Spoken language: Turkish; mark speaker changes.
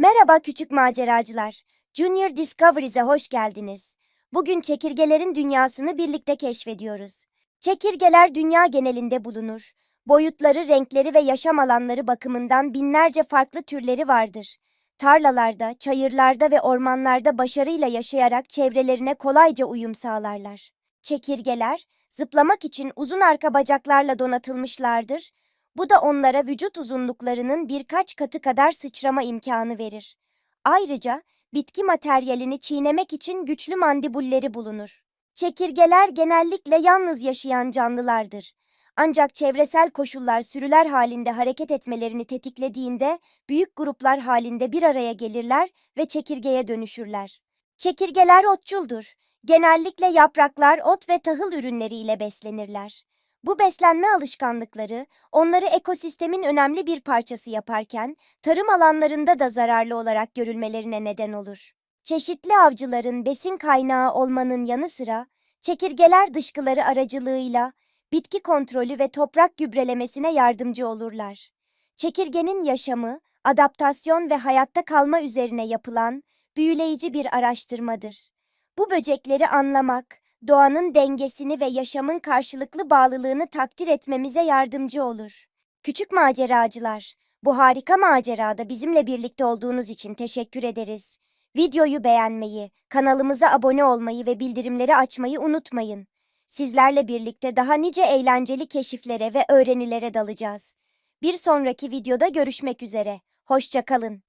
Speaker 1: Merhaba küçük maceracılar. Junior Discovery'e hoş geldiniz. Bugün çekirgelerin dünyasını birlikte keşfediyoruz. Çekirgeler dünya genelinde bulunur. Boyutları, renkleri ve yaşam alanları bakımından binlerce farklı türleri vardır. Tarlalarda, çayırlarda ve ormanlarda başarıyla yaşayarak çevrelerine kolayca uyum sağlarlar. Çekirgeler, zıplamak için uzun arka bacaklarla donatılmışlardır. Bu da onlara vücut uzunluklarının birkaç katı kadar sıçrama imkanı verir. Ayrıca bitki materyalini çiğnemek için güçlü mandibulleri bulunur. Çekirgeler genellikle yalnız yaşayan canlılardır. Ancak çevresel koşullar sürüler halinde hareket etmelerini tetiklediğinde büyük gruplar halinde bir araya gelirler ve çekirgeye dönüşürler. Çekirgeler otçuldur. Genellikle yapraklar, ot ve tahıl ürünleriyle beslenirler. Bu beslenme alışkanlıkları onları ekosistemin önemli bir parçası yaparken tarım alanlarında da zararlı olarak görülmelerine neden olur. Çeşitli avcıların besin kaynağı olmanın yanı sıra çekirgeler dışkıları aracılığıyla bitki kontrolü ve toprak gübrelemesine yardımcı olurlar. Çekirgenin yaşamı, adaptasyon ve hayatta kalma üzerine yapılan büyüleyici bir araştırmadır. Bu böcekleri anlamak, doğanın dengesini ve yaşamın karşılıklı bağlılığını takdir etmemize yardımcı olur. Küçük maceracılar, bu harika macerada bizimle birlikte olduğunuz için teşekkür ederiz. Videoyu beğenmeyi, kanalımıza abone olmayı ve bildirimleri açmayı unutmayın. Sizlerle birlikte daha nice eğlenceli keşiflere ve öğrenilere dalacağız. Bir sonraki videoda görüşmek üzere. Hoşça kalın.